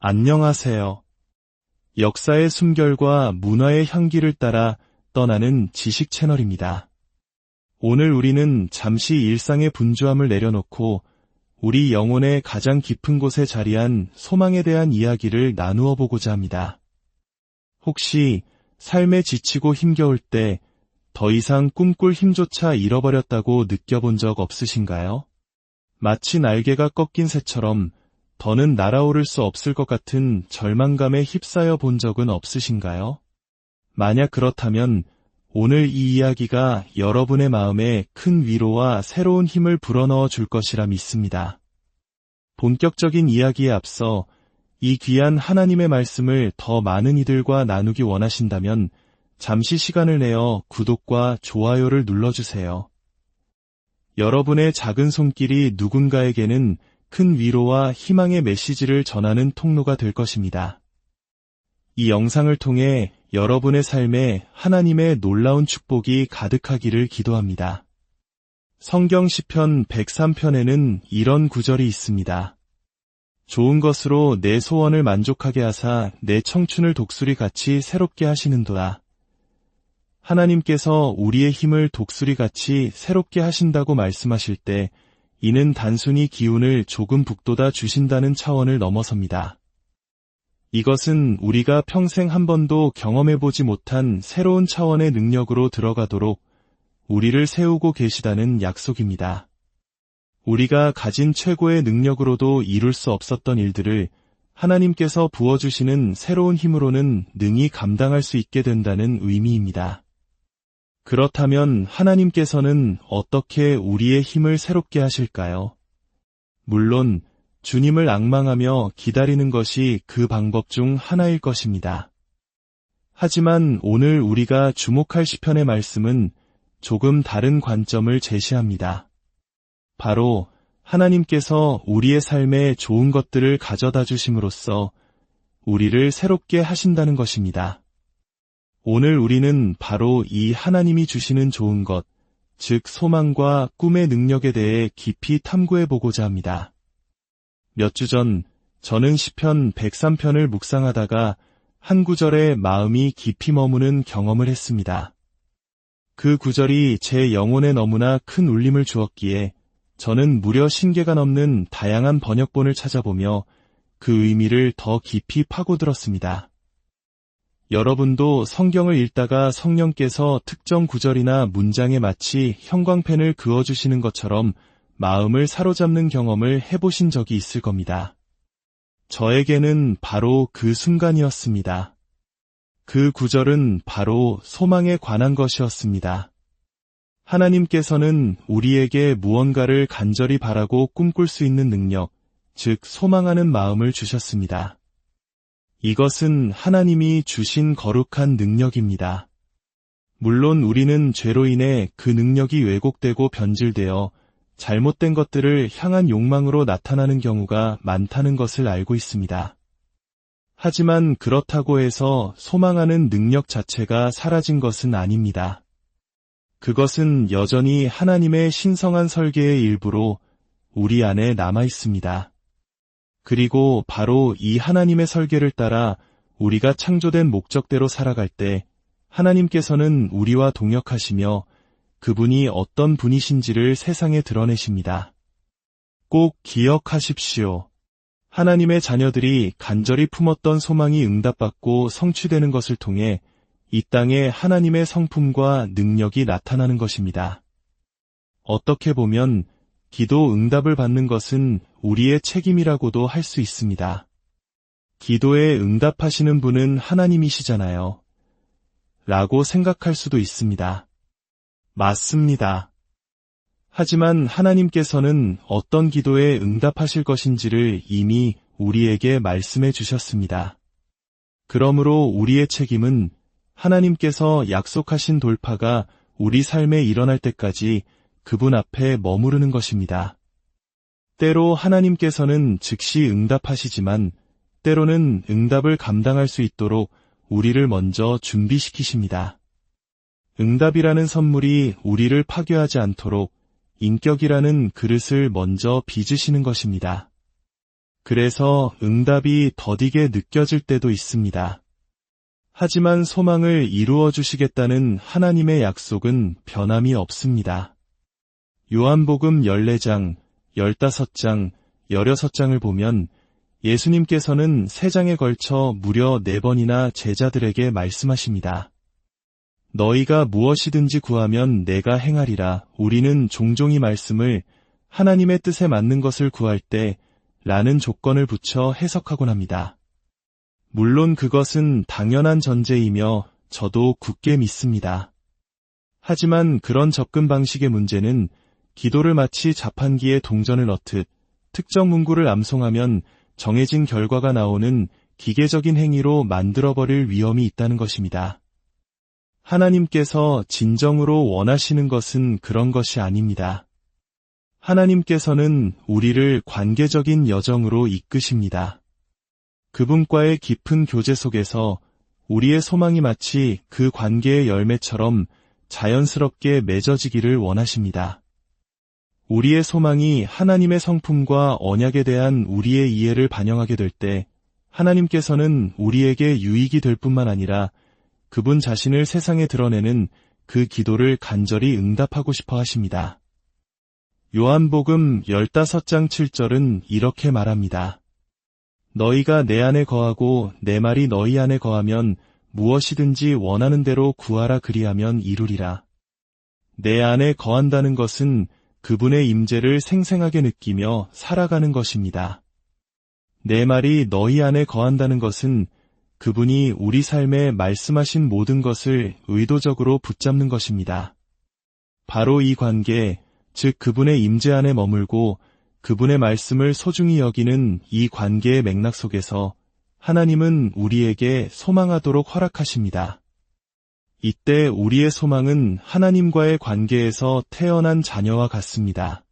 안녕하세요. 역사의 숨결과 문화의 향기를 따라 떠나는 지식 채널입니다. 오늘 우리는 잠시 일상의 분주함을 내려놓고 우리 영혼의 가장 깊은 곳에 자리한 소망에 대한 이야기를 나누어 보고자 합니다. 혹시 삶에 지치고 힘겨울 때 더 이상 꿈꿀 힘조차 잃어버렸다고 느껴본 적 없으신가요? 마치 날개가 꺾인 새처럼 더는 날아오를 수 없을 것 같은 절망감에 휩싸여 본 적은 없으신가요? 만약 그렇다면 오늘 이 이야기가 여러분의 마음에 큰 위로와 새로운 힘을 불어넣어 줄 것이라 믿습니다. 본격적인 이야기에 앞서 이 귀한 하나님의 말씀을 더 많은 이들과 나누기 원하신다면 잠시 시간을 내어 구독과 좋아요를 눌러주세요. 여러분의 작은 손길이 누군가에게는 큰 위로와 희망의 메시지를 전하는 통로가 될 것입니다. 이 영상을 통해 여러분의 삶에 하나님의 놀라운 축복이 가득하기를 기도합니다. 성경 시편 103편에는 이런 구절이 있습니다. 좋은 것으로 내 소원을 만족하게 하사 내 청춘을 독수리 같이 새롭게 하시는도다. 하나님께서 우리의 힘을 독수리 같이 새롭게 하신다고 말씀하실 때 이는 단순히 기운을 조금 북돋아 주신다는 차원을 넘어섭니다. 이것은 우리가 평생 한 번도 경험해보지 못한 새로운 차원의 능력으로 들어가도록 우리를 세우고 계시다는 약속입니다. 우리가 가진 최고의 능력으로도 이룰 수 없었던 일들을 하나님께서 부어주시는 새로운 힘으로는 능히 감당할 수 있게 된다는 의미입니다. 그렇다면 하나님께서는 어떻게 우리의 힘을 새롭게 하실까요? 물론 주님을 악망하며 기다리는 것이 그 방법 중 하나일 것입니다. 하지만 오늘 우리가 주목할 시편의 말씀은 조금 다른 관점을 제시합니다. 바로 하나님께서 우리의 삶에 좋은 것들을 가져다 주심으로써 우리를 새롭게 하신다는 것입니다. 오늘 우리는 바로 이 하나님이 주시는 좋은 것, 즉 소망과 꿈의 능력에 대해 깊이 탐구해 보고자 합니다. 몇 주 전 저는 시편 103편을 묵상하다가 한 구절에 마음이 깊이 머무는 경험을 했습니다. 그 구절이 제 영혼에 너무나 큰 울림을 주었기에 저는 무려 신개가 넘는 다양한 번역본을 찾아보며 그 의미를 더 깊이 파고들었습니다. 여러분도 성경을 읽다가 성령께서 특정 구절이나 문장에 마치 형광펜을 그어주시는 것처럼 마음을 사로잡는 경험을 해보신 적이 있을 겁니다. 저에게는 바로 그 순간이었습니다. 그 구절은 바로 소망에 관한 것이었습니다. 하나님께서는 우리에게 무언가를 간절히 바라고 꿈꿀 수 있는 능력, 즉 소망하는 마음을 주셨습니다. 이것은 하나님이 주신 거룩한 능력입니다. 물론 우리는 죄로 인해 그 능력이 왜곡되고 변질되어 잘못된 것들을 향한 욕망으로 나타나는 경우가 많다는 것을 알고 있습니다. 하지만 그렇다고 해서 소망하는 능력 자체가 사라진 것은 아닙니다. 그것은 여전히 하나님의 신성한 설계의 일부로 우리 안에 남아 있습니다. 그리고 바로 이 하나님의 설계를 따라 우리가 창조된 목적대로 살아갈 때 하나님께서는 우리와 동역하시며 그분이 어떤 분이신지를 세상에 드러내십니다. 꼭 기억하십시오. 하나님의 자녀들이 간절히 품었던 소망이 응답받고 성취되는 것을 통해 이 땅에 하나님의 성품과 능력이 나타나는 것입니다. 어떻게 보면 기도 응답을 받는 것은 우리의 책임이라고도 할 수 있습니다. 기도에 응답하시는 분은 하나님이시잖아요. 라고 생각할 수도 있습니다. 맞습니다. 하지만 하나님께서는 어떤 기도에 응답하실 것인지를 이미 우리에게 말씀해 주셨습니다. 그러므로 우리의 책임은 하나님께서 약속하신 돌파가 우리 삶에 일어날 때까지 그분 앞에 머무르는 것입니다. 때로 하나님께서는 즉시 응답하시지만 때로는 응답을 감당할 수 있도록 우리를 먼저 준비시키십니다. 응답이라는 선물이 우리를 파괴하지 않도록 인격이라는 그릇을 먼저 빚으시는 것입니다. 그래서 응답이 더디게 느껴질 때도 있습니다. 하지만 소망을 이루어 주시겠다는 하나님의 약속은 변함이 없습니다. 요한복음 14장, 15장, 16장을 보면 예수님께서는 세 장에 걸쳐 무려 네 번이나 제자들에게 말씀하십니다. 너희가 무엇이든지 구하면 내가 행하리라. 우리는 종종 이 말씀을 하나님의 뜻에 맞는 것을 구할 때 라는 조건을 붙여 해석하곤 합니다. 물론 그것은 당연한 전제이며 저도 굳게 믿습니다. 하지만 그런 접근 방식의 문제는 기도를 마치 자판기에 동전을 넣듯 특정 문구를 암송하면 정해진 결과가 나오는 기계적인 행위로 만들어버릴 위험이 있다는 것입니다. 하나님께서 진정으로 원하시는 것은 그런 것이 아닙니다. 하나님께서는 우리를 관계적인 여정으로 이끄십니다. 그분과의 깊은 교제 속에서 우리의 소망이 마치 그 관계의 열매처럼 자연스럽게 맺어지기를 원하십니다. 우리의 소망이 하나님의 성품과 언약에 대한 우리의 이해를 반영하게 될 때 하나님께서는 우리에게 유익이 될 뿐만 아니라 그분 자신을 세상에 드러내는 그 기도를 간절히 응답하고 싶어 하십니다. 요한복음 15장 7절은 이렇게 말합니다. 너희가 내 안에 거하고 내 말이 너희 안에 거하면 무엇이든지 원하는 대로 구하라 그리하면 이루리라. 내 안에 거한다는 것은 그분의 임재를 생생하게 느끼며 살아가는 것입니다. 내 말이 너희 안에 거한다는 것은 그분이 우리 삶에 말씀하신 모든 것을 의도적으로 붙잡는 것입니다. 바로 이 관계, 즉 그분의 임재 안에 머물고 그분의 말씀을 소중히 여기는 이 관계의 맥락 속에서 하나님은 우리에게 소망하도록 허락하십니다. 이때 우리의 소망은 하나님과의 관계에서 태어난 자녀와 같습니다.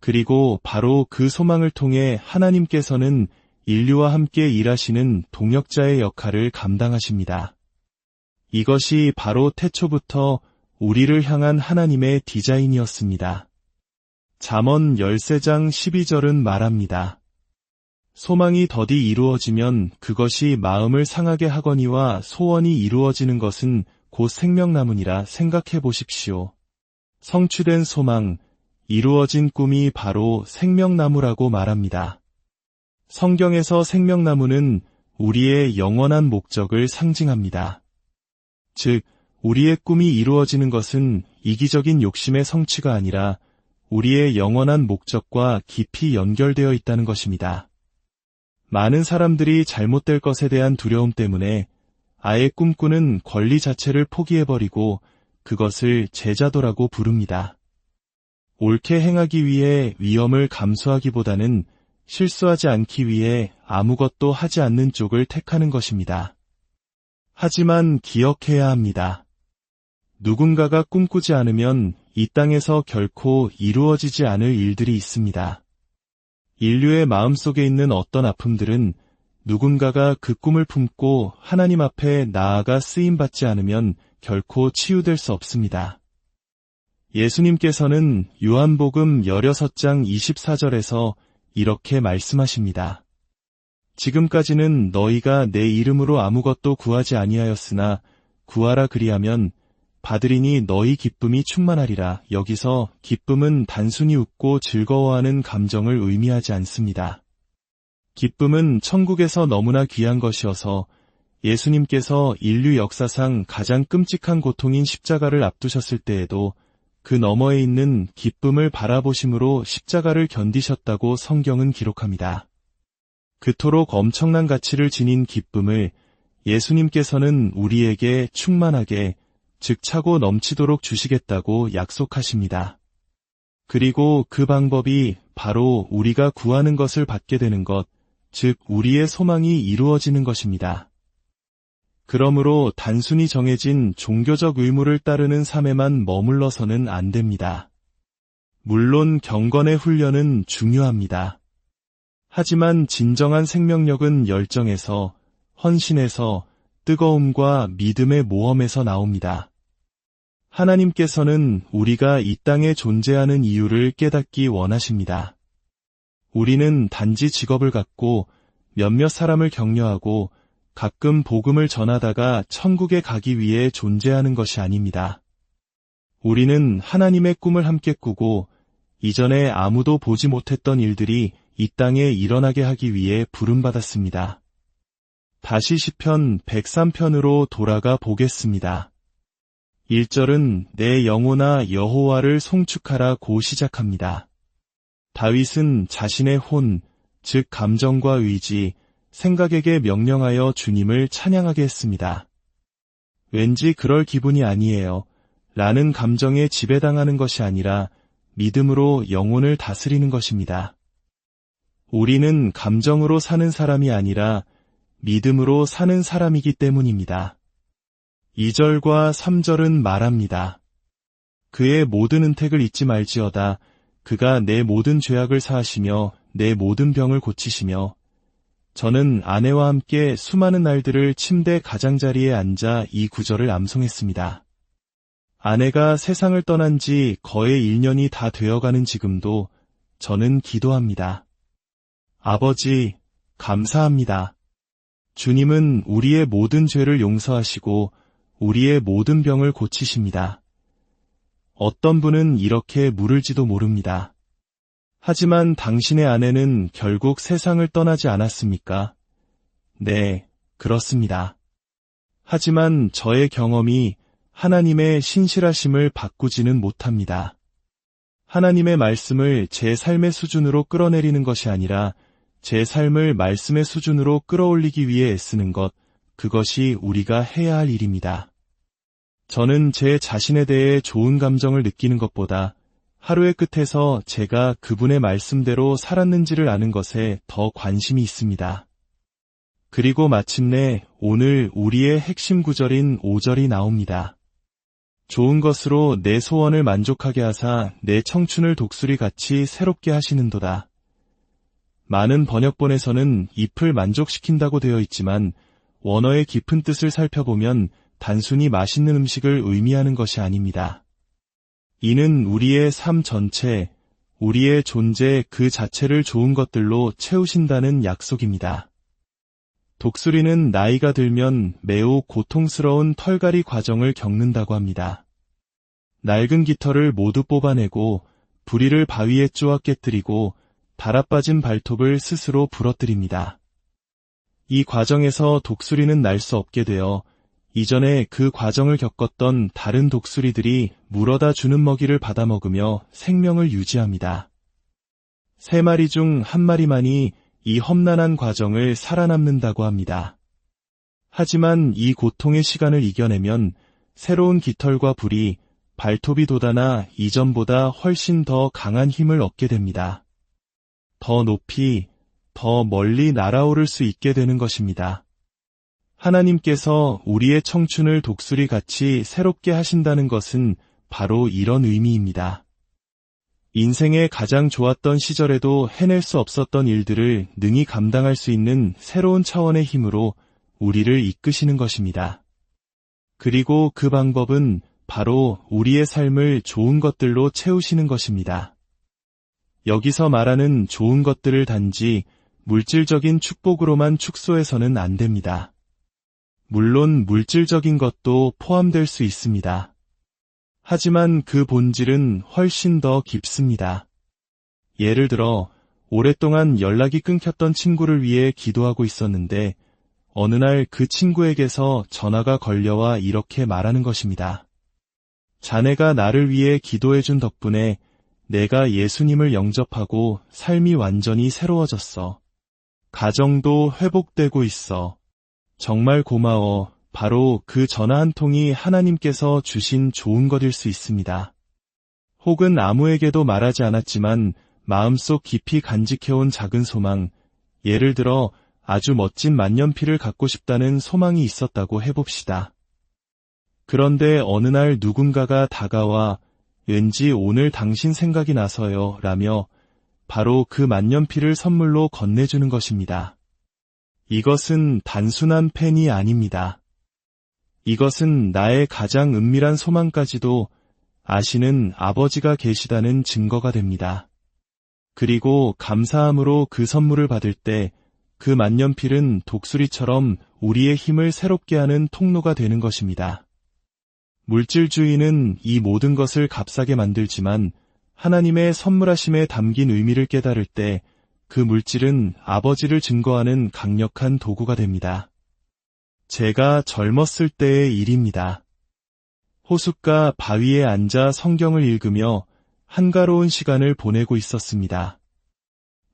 그리고 바로 그 소망을 통해 하나님께서는 인류와 함께 일하시는 동역자의 역할을 감당하십니다. 이것이 바로 태초부터 우리를 향한 하나님의 디자인이었습니다. 잠언 13장 12절은 말합니다. 소망이 더디 이루어지면 그것이 마음을 상하게 하거니와 소원이 이루어지는 것은 곧 생명나무니라 생각해 보십시오. 성취된 소망, 이루어진 꿈이 바로 생명나무라고 말합니다. 성경에서 생명나무는 우리의 영원한 목적을 상징합니다. 즉, 우리의 꿈이 이루어지는 것은 이기적인 욕심의 성취가 아니라 우리의 영원한 목적과 깊이 연결되어 있다는 것입니다. 많은 사람들이 잘못될 것에 대한 두려움 때문에 아예 꿈꾸는 권리 자체를 포기해버리고 그것을 제자도라고 부릅니다. 옳게 행하기 위해 위험을 감수하기보다는 실수하지 않기 위해 아무것도 하지 않는 쪽을 택하는 것입니다. 하지만 기억해야 합니다. 누군가가 꿈꾸지 않으면 이 땅에서 결코 이루어지지 않을 일들이 있습니다. 인류의 마음속에 있는 어떤 아픔들은 누군가가 그 꿈을 품고 하나님 앞에 나아가 쓰임받지 않으면 결코 치유될 수 없습니다. 예수님께서는 요한복음 16장 24절에서 이렇게 말씀하십니다. 지금까지는 너희가 내 이름으로 아무것도 구하지 아니하였으나 구하라 그리하면 받으리니 너희 기쁨이 충만하리라. 여기서 기쁨은 단순히 웃고 즐거워하는 감정을 의미하지 않습니다. 기쁨은 천국에서 너무나 귀한 것이어서 예수님께서 인류 역사상 가장 끔찍한 고통인 십자가를 앞두셨을 때에도 그 너머에 있는 기쁨을 바라보심으로 십자가를 견디셨다고 성경은 기록합니다. 그토록 엄청난 가치를 지닌 기쁨을 예수님께서는 우리에게 충만하게 즉 차고 넘치도록 주시겠다고 약속하십니다. 그리고 그 방법이 바로 우리가 구하는 것을 받게 되는 것, 즉 우리의 소망이 이루어지는 것입니다. 그러므로 단순히 정해진 종교적 의무를 따르는 삶에만 머물러서는 안 됩니다. 물론 경건의 훈련은 중요합니다. 하지만 진정한 생명력은 열정에서, 헌신에서, 뜨거움과 믿음의 모험에서 나옵니다. 하나님께서는 우리가 이 땅에 존재하는 이유를 깨닫기 원하십니다. 우리는 단지 직업을 갖고 몇몇 사람을 격려하고 가끔 복음을 전하다가 천국에 가기 위해 존재하는 것이 아닙니다. 우리는 하나님의 꿈을 함께 꾸고 이전에 아무도 보지 못했던 일들이 이 땅에 일어나게 하기 위해 부름받았습니다. 다시 시편 103편으로 돌아가 보겠습니다. 1절은 내 영혼아 여호와를 송축하라고 시작합니다. 다윗은 자신의 혼, 즉 감정과 의지, 생각에게 명령하여 주님을 찬양하게 했습니다. 왠지 그럴 기분이 아니에요. 라는 감정에 지배당하는 것이 아니라 믿음으로 영혼을 다스리는 것입니다. 우리는 감정으로 사는 사람이 아니라 믿음으로 사는 사람이기 때문입니다. 2절과 3절은 말합니다. 그의 모든 은택을 잊지 말지어다. 그가 내 모든 죄악을 사하시며 내 모든 병을 고치시며 저는 아내와 함께 수많은 날들을 침대 가장자리에 앉아 이 구절을 암송했습니다. 아내가 세상을 떠난 지 거의 1년이 다 되어가는 지금도 저는 기도합니다. 아버지, 감사합니다. 주님은 우리의 모든 죄를 용서하시고 우리의 모든 병을 고치십니다. 어떤 분은 이렇게 물을지도 모릅니다. 하지만 당신의 아내는 결국 세상을 떠나지 않았습니까? 네, 그렇습니다. 하지만 저의 경험이 하나님의 신실하심을 바꾸지는 못합니다. 하나님의 말씀을 제 삶의 수준으로 끌어내리는 것이 아니라 제 삶을 말씀의 수준으로 끌어올리기 위해 애쓰는 것, 그것이 우리가 해야 할 일입니다. 저는 제 자신에 대해 좋은 감정을 느끼는 것보다 하루의 끝에서 제가 그분의 말씀대로 살았는지를 아는 것에 더 관심이 있습니다. 그리고 마침내 오늘 우리의 핵심 구절인 5절이 나옵니다. 좋은 것으로 내 소원을 만족하게 하사 내 청춘을 독수리 같이 새롭게 하시는도다. 많은 번역본에서는 잎을 만족시킨다고 되어 있지만 원어의 깊은 뜻을 살펴보면 단순히 맛있는 음식을 의미하는 것이 아닙니다. 이는 우리의 삶 전체, 우리의 존재 그 자체를 좋은 것들로 채우신다는 약속입니다. 독수리는 나이가 들면 매우 고통스러운 털갈이 과정을 겪는다고 합니다. 낡은 깃털을 모두 뽑아내고 부리를 바위에 쪼아 깨뜨리고 달아빠진 발톱을 스스로 부러뜨립니다. 이 과정에서 독수리는 날 수 없게 되어 이전에 그 과정을 겪었던 다른 독수리들이 물어다 주는 먹이를 받아 먹으며 생명을 유지합니다. 세 마리 중 한 마리만이 이 험난한 과정을 살아남는다고 합니다. 하지만 이 고통의 시간을 이겨내면 새로운 깃털과 불이 발톱이 돋아나 이전보다 훨씬 더 강한 힘을 얻게 됩니다. 더 높이, 더 멀리 날아오를 수 있게 되는 것입니다. 하나님께서 우리의 청춘을 독수리 같이 새롭게 하신다는 것은 바로 이런 의미입니다. 인생의 가장 좋았던 시절에도 해낼 수 없었던 일들을 능히 감당할 수 있는 새로운 차원의 힘으로 우리를 이끄시는 것입니다. 그리고 그 방법은 바로 우리의 삶을 좋은 것들로 채우시는 것입니다. 여기서 말하는 좋은 것들을 단지 물질적인 축복으로만 축소해서는 안 됩니다. 물론 물질적인 것도 포함될 수 있습니다. 하지만 그 본질은 훨씬 더 깊습니다. 예를 들어, 오랫동안 연락이 끊겼던 친구를 위해 기도하고 있었는데, 어느 날 그 친구에게서 전화가 걸려와 이렇게 말하는 것입니다. 자네가 나를 위해 기도해준 덕분에 내가 예수님을 영접하고 삶이 완전히 새로워졌어. 가정도 회복되고 있어. 정말 고마워. 바로 그 전화 한 통이 하나님께서 주신 좋은 것일 수 있습니다. 혹은 아무에게도 말하지 않았지만 마음속 깊이 간직해온 작은 소망, 예를 들어 아주 멋진 만년필을 갖고 싶다는 소망이 있었다고 해봅시다. 그런데 어느 날 누군가가 다가와 왠지 오늘 당신 생각이 나서요 라며 바로 그 만년필을 선물로 건네주는 것입니다. 이것은 단순한 팬이 아닙니다. 이것은 나의 가장 은밀한 소망까지도 아시는 아버지가 계시다는 증거가 됩니다. 그리고 감사함으로 그 선물을 받을 때 그 만년필은 독수리처럼 우리의 힘을 새롭게 하는 통로가 되는 것입니다. 물질주의는 이 모든 것을 값싸게 만들지만 하나님의 선물하심에 담긴 의미를 깨달을 때 그 물질은 아버지를 증거하는 강력한 도구가 됩니다. 제가 젊었을 때의 일입니다. 호숫가 바위에 앉아 성경을 읽으며 한가로운 시간을 보내고 있었습니다.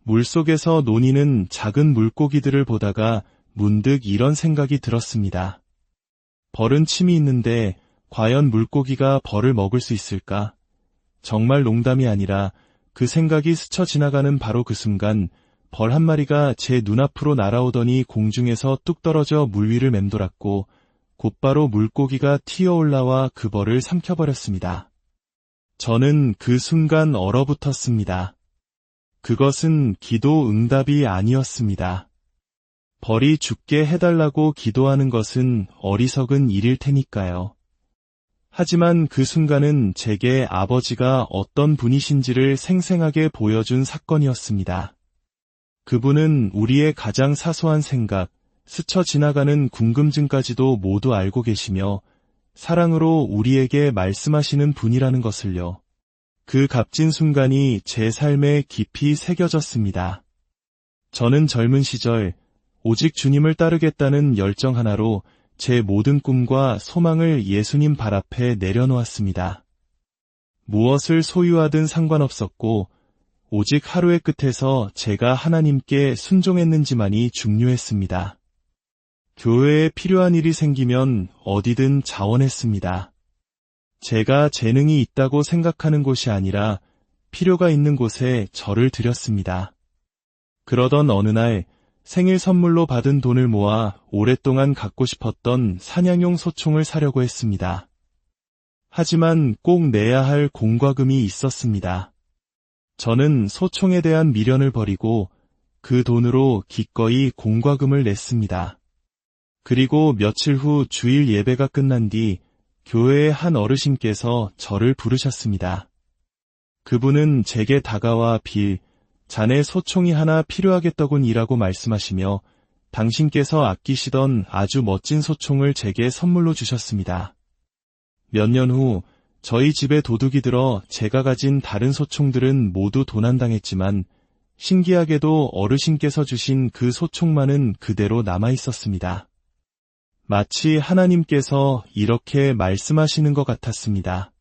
물속에서 논이는 작은 물고기들을 보다가 문득 이런 생각이 들었습니다. 벌은 침이 있는데 과연 물고기가 벌을 먹을 수 있을까? 정말 농담이 아니라 그 생각이 스쳐 지나가는 바로 그 순간 벌 한 마리가 제 눈앞으로 날아오더니 공중에서 뚝 떨어져 물 위를 맴돌았고 곧바로 물고기가 튀어 올라와 그 벌을 삼켜버렸습니다. 저는 그 순간 얼어붙었습니다. 그것은 기도 응답이 아니었습니다. 벌이 죽게 해달라고 기도하는 것은 어리석은 일일 테니까요. 하지만 그 순간은 제게 아버지가 어떤 분이신지를 생생하게 보여준 사건이었습니다. 그분은 우리의 가장 사소한 생각, 스쳐 지나가는 궁금증까지도 모두 알고 계시며 사랑으로 우리에게 말씀하시는 분이라는 것을요. 그 값진 순간이 제 삶에 깊이 새겨졌습니다. 저는 젊은 시절 오직 주님을 따르겠다는 열정 하나로 제 모든 꿈과 소망을 예수님 발 앞에 내려놓았습니다. 무엇을 소유하든 상관없었고 오직 하루의 끝에서 제가 하나님께 순종했는지만이 중요했습니다. 교회에 필요한 일이 생기면 어디든 자원했습니다. 제가 재능이 있다고 생각하는 곳이 아니라 필요가 있는 곳에 절을 드렸습니다. 그러던 어느 날 생일 선물로 받은 돈을 모아 오랫동안 갖고 싶었던 사냥용 소총을 사려고 했습니다. 하지만 꼭 내야 할 공과금이 있었습니다. 저는 소총에 대한 미련을 버리고 그 돈으로 기꺼이 공과금을 냈습니다. 그리고 며칠 후 주일 예배가 끝난 뒤 교회의 한 어르신께서 저를 부르셨습니다. 그분은 제게 다가와 빌, 자네 소총이 하나 필요하겠더군 이라고 말씀하시며 당신께서 아끼시던 아주 멋진 소총을 제게 선물로 주셨습니다. 몇 년 후 저희 집에 도둑이 들어 제가 가진 다른 소총들은 모두 도난당했지만 신기하게도 어르신께서 주신 그 소총만은 그대로 남아 있었습니다. 마치 하나님께서 이렇게 말씀하시는 것 같았습니다.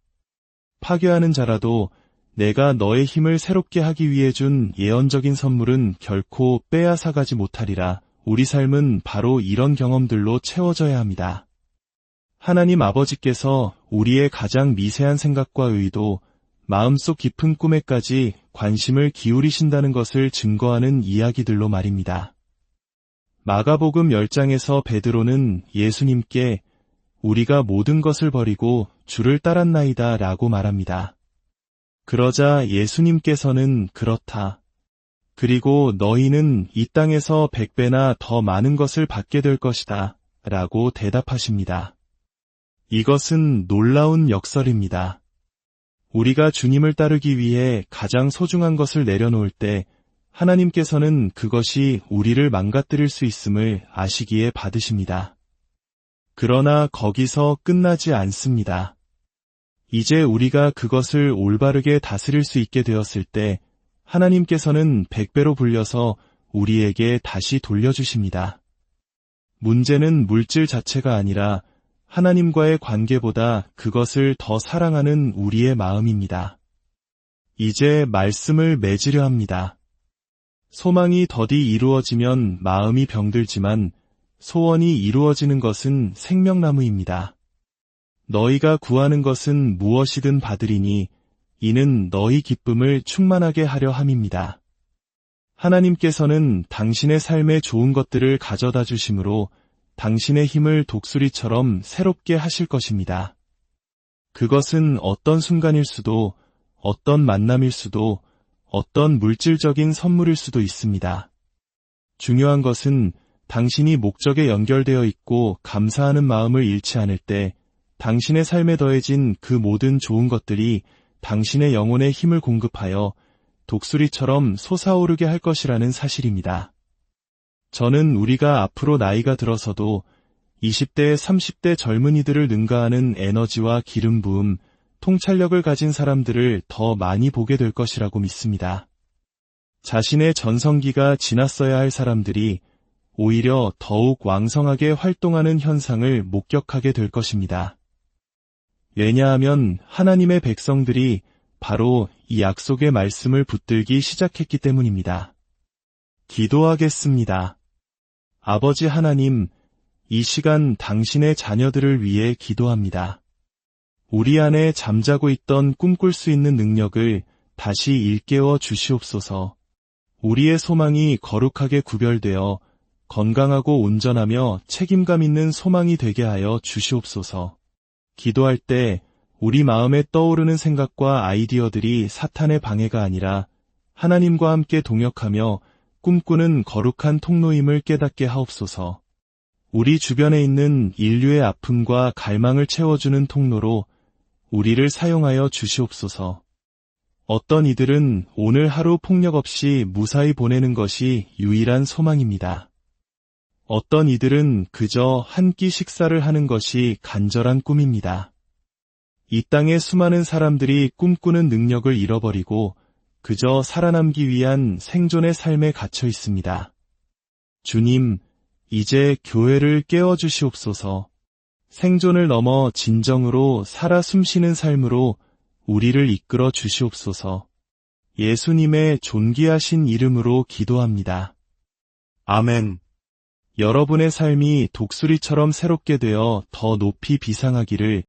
파괴하는 자라도 내가 너의 힘을 새롭게 하기 위해 준 예언적인 선물은 결코 빼앗아가지 못하리라. 우리 삶은 바로 이런 경험들로 채워져야 합니다. 하나님 아버지께서 우리의 가장 미세한 생각과 의도, 마음속 깊은 꿈에까지 관심을 기울이신다는 것을 증거하는 이야기들로 말입니다. 마가복음 10장에서 베드로는 예수님께 우리가 모든 것을 버리고 주를 따랐나이다 라고 말합니다. 그러자 예수님께서는 그렇다. 그리고 너희는 이 땅에서 백배나 더 많은 것을 받게 될 것이다. 라고 대답하십니다. 이것은 놀라운 역설입니다. 우리가 주님을 따르기 위해 가장 소중한 것을 내려놓을 때 하나님께서는 그것이 우리를 망가뜨릴 수 있음을 아시기에 받으십니다. 그러나 거기서 끝나지 않습니다. 이제 우리가 그것을 올바르게 다스릴 수 있게 되었을 때 하나님께서는 백배로 불려서 우리에게 다시 돌려주십니다. 문제는 물질 자체가 아니라 하나님과의 관계보다 그것을 더 사랑하는 우리의 마음입니다. 이제 말씀을 맺으려 합니다. 소망이 더디 이루어지면 마음이 병들지만 소원이 이루어지는 것은 생명나무입니다. 너희가 구하는 것은 무엇이든 받으리니 이는 너희 기쁨을 충만하게 하려 함입니다. 하나님께서는 당신의 삶에 좋은 것들을 가져다 주심으로 당신의 힘을 독수리처럼 새롭게 하실 것입니다. 그것은 어떤 순간일 수도, 어떤 만남일 수도, 어떤 물질적인 선물일 수도 있습니다. 중요한 것은 당신이 목적에 연결되어 있고 감사하는 마음을 잃지 않을 때 당신의 삶에 더해진 그 모든 좋은 것들이 당신의 영혼에 힘을 공급하여 독수리처럼 솟아오르게 할 것이라는 사실입니다. 저는 우리가 앞으로 나이가 들어서도 20대, 30대 젊은이들을 능가하는 에너지와 기름 부음, 통찰력을 가진 사람들을 더 많이 보게 될 것이라고 믿습니다. 자신의 전성기가 지났어야 할 사람들이 오히려 더욱 왕성하게 활동하는 현상을 목격하게 될 것입니다. 왜냐하면 하나님의 백성들이 바로 이 약속의 말씀을 붙들기 시작했기 때문입니다. 기도하겠습니다. 아버지 하나님, 이 시간 당신의 자녀들을 위해 기도합니다. 우리 안에 잠자고 있던 꿈꿀 수 있는 능력을 다시 일깨워 주시옵소서. 우리의 소망이 거룩하게 구별되어 건강하고 온전하며 책임감 있는 소망이 되게 하여 주시옵소서. 기도할 때 우리 마음에 떠오르는 생각과 아이디어들이 사탄의 방해가 아니라 하나님과 함께 동역하며 꿈꾸는 거룩한 통로임을 깨닫게 하옵소서. 우리 주변에 있는 인류의 아픔과 갈망을 채워주는 통로로 우리를 사용하여 주시옵소서. 어떤 이들은 오늘 하루 폭력 없이 무사히 보내는 것이 유일한 소망입니다. 어떤 이들은 그저 한 끼 식사를 하는 것이 간절한 꿈입니다. 이 땅의 수많은 사람들이 꿈꾸는 능력을 잃어버리고 그저 살아남기 위한 생존의 삶에 갇혀 있습니다. 주님, 이제 교회를 깨워주시옵소서. 생존을 넘어 진정으로 살아 숨쉬는 삶으로 우리를 이끌어 주시옵소서. 예수님의 존귀하신 이름으로 기도합니다. 아멘. 여러분의 삶이 독수리처럼 새롭게 되어 더 높이 비상하기를